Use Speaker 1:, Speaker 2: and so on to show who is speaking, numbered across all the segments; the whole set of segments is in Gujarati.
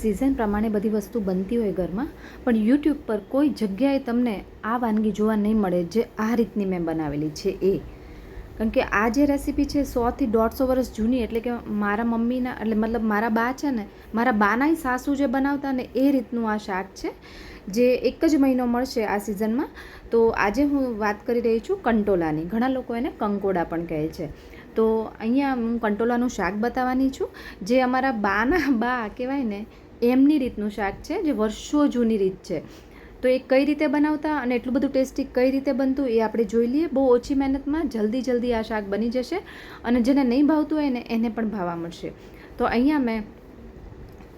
Speaker 1: સિઝન પ્રમાણે બધી વસ્તુ બનતી હોય ઘરમાં, પણ યુટ્યુબ પર કોઈ જગ્યાએ તમને આ વાનગી જોવા નહીં મળે જે આ રીતની મેં બનાવેલી છે એ. કારણ કે આ જે રેસીપી છે સોથી દોઢસો વર્ષ જૂની, એટલે કે મારા મમ્મીના, એટલે મતલબ મારા બા છે ને, મારા બાનાય સાસુ જે બનાવતા ને એ રીતનું આ શાક છે, જે એક જ મહિનો મળશે આ સિઝનમાં તો આજે હું વાત કરી રહી છું કંટોલાની. ઘણા લોકો એને કંકોડા પણ કહે છે. તો અહીંયા હું કંટોલાનું શાક બતાવવાની છું. જે અમારા બાના બા કહેવાય ને એમની રીતનું શાક છે, જે વર્ષો જૂની રીત છે. તો એ કઈ રીતે બનાવતા અને એટલું બધું ટેસ્ટી કઈ રીતે બનતું એ આપણે જોઈ લઈએ. બહુ ઓછી મહેનતમાં જલ્દી જલ્દી આ શાક બની જશે અને જેને નહીં ભાવતું હોય ને એને પણ ભાવવા મળશે. તો અહીંયા મેં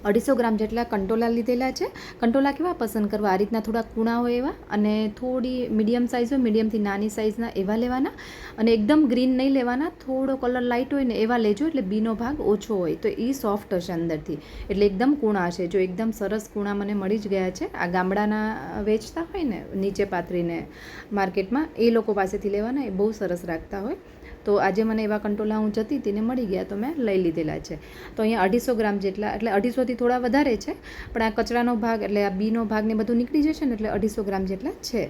Speaker 1: અઢીસો ગ્રામ જેટલા કંટોલા લીધેલા છે. કંટોલા કેવા પસંદ કરવા? આ રીતના થોડા કૂણા હોય એવા અને થોડી મીડિયમ સાઇઝ હોય મીડિયમથી નાની સાઇઝના એવા લેવાના. અને એકદમ ગ્રીન નહીં લેવાના, થોડો કલર લાઇટ હોય ને એવા લેજો એટલે બીનો ભાગ ઓછો હોય. તો એ સોફ્ટ હશે અંદરથી. એટલે એકદમ કૂણા હશે જો એકદમ સરસ કૂણા મને મળી જ ગયા છે. આ ગામડાના વેચતા હોય ને, નીચે પાથરીને માર્કેટમાં એ લોકો પાસેથી લેવાના. એ બહુ સરસ રાખતા હોય. તો આજે મને એવા કંટોલા હું જતી હતી ને મળી ગયા તો મેં લઈ લીધેલા છે. તો અહીંયા અઢીસો ગ્રામ જેટલા, એટલે અઢીસોથી થોડા વધારે છે, પણ આ કચરાનો ભાગ, એટલે આ બીનો ભાગ ને બધું નીકળી જશે ને એટલે અઢીસો ગ્રામ જેટલા છે.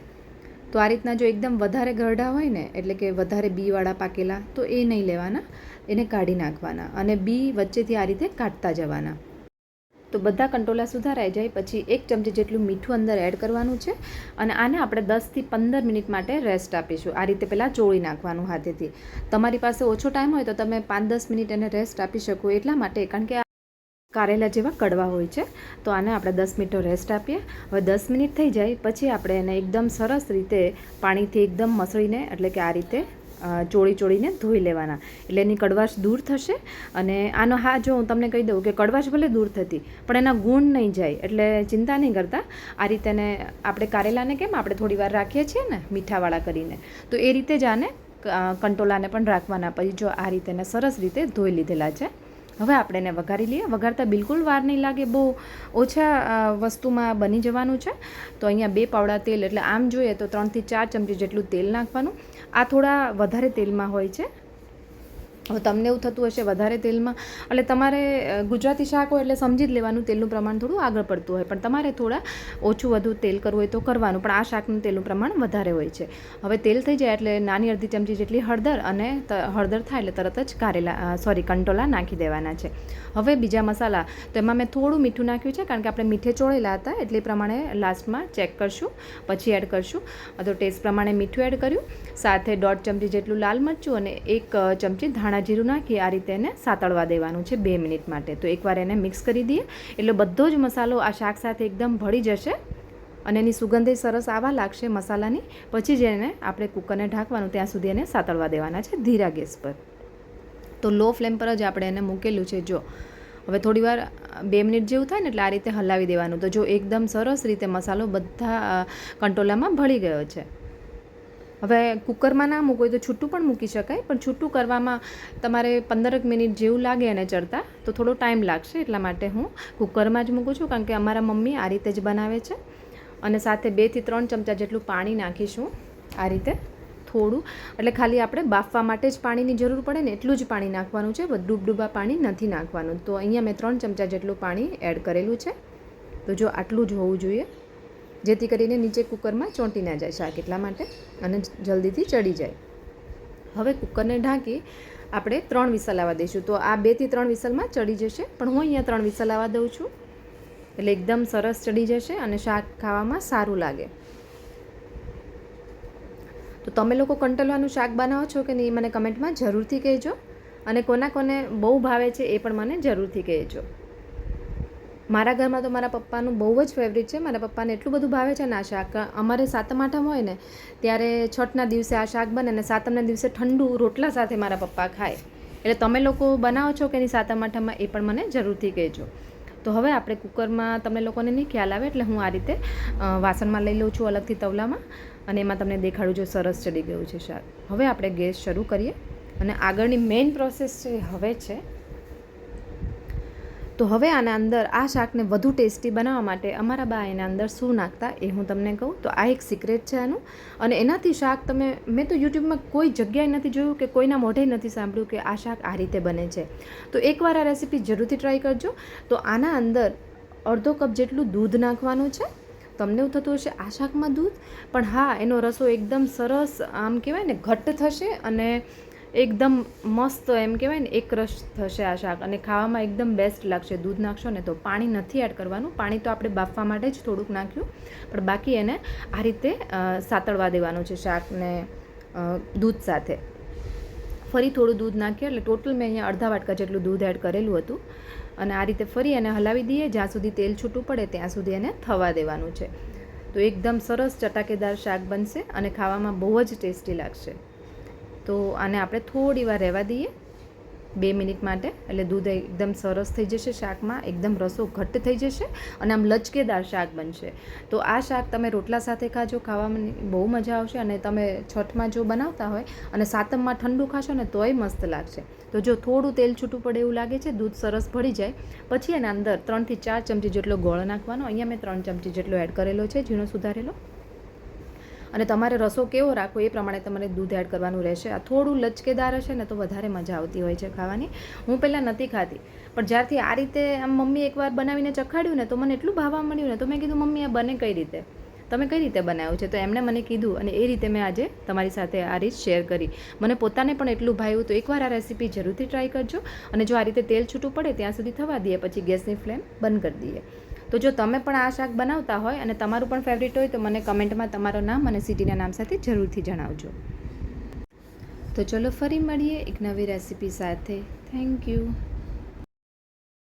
Speaker 1: તો આ રીતના જો એકદમ વધારે ગરડા હોય ને, એટલે કે વધારે બીવાળા પાકેલા, તો એ નહીં લેવાના, એને કાઢી નાખવાના અને બી વચ્ચેથી આ રીતે કાઢતા જવાના. તો બધા કંટોલા સુધારાઈ જાય, પછી એક ચમચી જેટલું મીઠું અંદર એડ કરવાનું છે અને આને આપણે દસથી પંદર મિનિટ માટે રેસ્ટ આપીશું. આ રીતે પહેલાં ચોળી નાખવાનું હાથેથી. તમારી પાસે ઓછો ટાઈમ હોય તો તમે પાંચ દસ મિનિટ એને રેસ્ટ આપી શકો એટલા માટે, કારણ કે કારેલા જેવા કડવા હોય છે. તો આને આપણે દસ મિનિટનો રેસ્ટ આપીએ. હવે દસ મિનિટ થઈ જાય, પછી આપણે એને એકદમ સરસ રીતે પાણીથી એકદમ મસળીને, એટલે કે આ રીતે ચોળી ચોળીને ધોઈ લેવાના. એટલે એની કડવાશ દૂર થશે અને આનો હા, જો હું તમને કહી દઉં કે કડવાશ ભલે દૂર થતી, પણ એના ગુણ નહીં જાય, એટલે ચિંતા નહીં કરતા. આ રીતે આપણે કારેલાને કેમ આપણે થોડી વાર રાખીએ છીએ ને, મીઠાવાળા કરીને. તો એ રીતે જ આને કંટોલાને પણ રાખવાના. પછી જો આ રીતે સરસ રીતે ધોઈ લીધેલા છે. હવે આપણે એને વઘારી લઈએ. વઘારતા બિલકુલ વાર નહીં લાગે. બહુ ઓછા વસ્તુમાં બની જવાનું છે. તો અહીંયા બે પાવડા તેલ, એટલે આમ જોઈએ તો ત્રણથી ચાર ચમચી જેટલું તેલ નાખવાનું. આ થોડા વધારે તેલમાં હોય છે. તમને એવું થતું હશે વધારે તેલમાં. એટલે તમારે ગુજરાતી શાક હોય એટલે સમજી જ લેવાનું, તેલનું પ્રમાણ થોડું આગળ પડતું હોય. પણ તમારે થોડા ઓછું વધુ તેલ કરવું હોય તો કરવાનું. પણ આ શાકનું તેલનું પ્રમાણ વધારે હોય છે. હવે તેલ થઈ જાય એટલે નાની અડધી ચમચી જેટલી હળદર અને હળદર થાય એટલે તરત જ કારેલા સોરી કંટોલા નાખી દેવાના છે. હવે બીજા મસાલા, તો એમાં મેં થોડું મીઠું નાખ્યું છે કારણ કે આપણે મીઠે ચોળેલા હતા એટલે પ્રમાણે લાસ્ટમાં ચેક કરશું, પછી એડ કરશું. તો ટેસ્ટ પ્રમાણે મીઠું એડ કર્યું. સાથે દોઢ ચમચી જેટલું લાલ મરચું અને એક ચમચી ધાણા જીરું નાખી આ રીતે એને સાતળવા દેવાનું છે બે મિનિટ માટે. તો એકવાર એને મિક્સ કરી દઈએ. એટલે બધો જ મસાલો આ શાક સાથે એકદમ ભળી જશે અને એની સુગંધ સરસ આવવા લાગશે મસાલાની. પછી જ એને આપણે કુકરને ઢાંકવાનું, ત્યાં સુધી એને સાતળવા દેવાના છે ધીરા ગેસ પર. તો લો ફ્લેમ પર જ આપણે એને મૂકેલું છે. જો હવે થોડી વાર, બે મિનિટ જેવું થાય ને એટલે આ રીતે હલાવી દેવાનું. તો જો એકદમ સરસ રીતે મસાલો બધા કંટોલામાં ભળી ગયો છે. હવે કુકરમાં ના મૂકો તો છૂટું પણ મૂકી શકાય, પણ છૂટું કરવામાં તમારે પંદરક મિનિટ જેવું લાગે એને ચડતા, તો થોડો ટાઈમ લાગશે એટલા માટે હું કુકરમાં જ મૂકું છું, કારણ કે અમારા મમ્મી આ રીતે જ બનાવે છે. અને સાથે બેથી ત્રણ ચમચા જેટલું પાણી નાખીશું આ રીતે થોડું. એટલે ખાલી આપણે બાફવા માટે જ પાણીની જરૂર પડે ને એટલું જ પાણી નાખવાનું છે ડૂબ ડૂબા પાણી નથી નાખવાનું. તો અહીંયા મેં ત્રણ ચમચા જેટલું પાણી એડ કરેલું છે. તો જો આટલું જ હોવું જોઈએ. જેથી કરીને નીચે કુકરમાં ચોંટી ના જાય શાક એટલા માટે અને જલ્દીથી ચડી જાય. હવે કુકરને ઢાંકી આપણે ત્રણ વિસલ આવવા દઈશું. તો આ બેથી ત્રણ વિસલમાં ચડી જશે. પણ હું અહીંયા ત્રણ વિસલ આવવા દઉં છું. એટલે એકદમ સરસ ચડી જશે અને શાક ખાવામાં સારું લાગે. તો તમે લોકો કંટોલાનું શાક બનાવો છો કે નહીં મને કમેન્ટમાં જરૂરથી કહેજો. અને કોના કોને બહુ ભાવે છે એ પણ મને જરૂરથી કહેજો. મારા ઘરમાં તો મારા પપ્પાનું બહુ જ ફેવરિટ છે. મારા પપ્પાને એટલું બધું ભાવે છે ને આ શાક. અમારે સાતમ આઠમ હોય ને, ત્યારે છઠના દિવસે આ શાક બને અને સાતમના દિવસે ઠંડુ રોટલા સાથે મારા પપ્પા ખાય. એટલે તમે લોકો બનાવો છો કે નહીં સાતમ આઠમમાં એ પણ મને જરૂરથી કહેજો. તો હવે આપણે કુકરમાં તમને લોકોને નહીં ખ્યાલ આવે એટલે હું આ રીતે વાસણમાં લઈ લઉં છું અલગથી તવલામાં અને એમાં તમને દેખાડું જો સરસ ચડી ગયું છે શાક. હવે આપણે ગેસ શરૂ કરીએ અને આગળની મેઇન પ્રોસેસ છે હવે છે તો હવે આના અંદર આ શાકને વધુ ટેસ્ટી બનાવવા માટે અમારા બા એના અંદર શું નાખતા એ હું તમને કહું. તો આ એક સિક્રેટ છે આનું. અને એનાથી શાક તમે, મેં તો યુટ્યુબમાં કોઈ જગ્યાએ નથી જોયું કે કોઈના મોઢે નથી સાંભળ્યું કે આ શાક આ રીતે બને છે. તો એકવાર આ રેસીપી જરૂરથી ટ્રાય કરજો. તો આના અંદર અડધો કપ જેટલું દૂધ નાખવાનું છે. તમને એવું થતું હશે, આ શાકમાં દૂધ? પણ હા, એનો રસો એકદમ સરસ, આમ કહેવાય ને, ઘટ્ટ થશે અને એકદમ મસ્ત એમ કહેવાય ને, એક રસ થશે આ શાક. અને ખાવામાં એકદમ બેસ્ટ લાગશે. દૂધ નાખશો ને તો પાણી નથી એડ કરવાનું. પાણી તો આપણે બાફવા માટે જ થોડુંક નાખ્યું. પણ બાકી એને આ રીતે સાતળવા દેવાનું છે શાકને દૂધ સાથે. ફરી થોડું દૂધ નાખ્યું એટલે ટોટલ મેં અહીંયા અડધા વાટકા જેટલું દૂધ એડ કરેલું હતું. અને આ રીતે ફરી એને હલાવી દઈએ. જ્યાં સુધી તેલ છૂટું પડે ત્યાં સુધી એને થવા દેવાનું છે. તો એકદમ સરસ ચટાકેદાર શાક બનશે અને ખાવામાં બહુ જ ટેસ્ટી લાગશે. તો આને આપણે થોડી વાર રહેવા દઈએ. બે મિનિટ માટે. એટલે દૂધ એકદમ સરસ થઈ જશે શાકમાં. એકદમ રસો ઘટ્ટ થઈ જશે અને આમ લચકેદાર શાક બનશે. તો આ શાક તમે રોટલા સાથે ખાજો ખાવામાં બહુ મજા આવશે અને તમે છઠમાં જો બનાવતા હોય અને સાતમમાં ઠંડુ ખાશો ને તોય મસ્ત લાગશે. તો જો થોડું તેલ છૂટું પડે એવું લાગે છે, દૂધ સરસ ભળી જાય. પછી એના અંદર ત્રણથી ચાર ચમચી જેટલો ગોળ નાખવાનો. અહીંયા મેં ત્રણ ચમચી જેટલો એડ કરેલો છે, ઝીણો સુધારેલો. અને તમારે રસો કેવો રાખવો એ પ્રમાણે તમારે દૂધ એડ કરવાનું રહેશે. આ થોડું લચકેદાર હશે ને તો વધારે મજા આવતી હોય છે ખાવાની. હું પહેલાં નથી ખાતી પણ જ્યારથી આ રીતે આમ મમ્મી એકવાર બનાવીને ચખાડ્યું ને તો મને એટલું ભાવવા મળ્યું ને તો મેં કીધું, મમ્મી, આ બને કઈ રીતે? તમે કઈ રીતે બનાવ્યું છે? તો એમણે મને કીધું અને એ રીતે મેં આજે તમારી સાથે આ રીત શેર કરી. મને પોતાને પણ એટલું ભાવ્યું તો એકવાર આ રેસીપી જરૂરથી ટ્રાય કરજો અને જો આ રીતે તેલ છૂટું પડે ત્યાં સુધી થવા દઈએ, પછી ગેસની ફ્લેમ બંધ કરી દઈએ. તો જો તમે પણ આ શાક બનાવતા હોય અને તમારું પણ ફેવરિટ હોય તો મને કમેન્ટમાં તમારું નામ અને સિટીના નામ સાથે જરૂરથી જણાવજો. તો ચલો ફરી મળીએ એક નવી રેસીપી સાથે. Thank you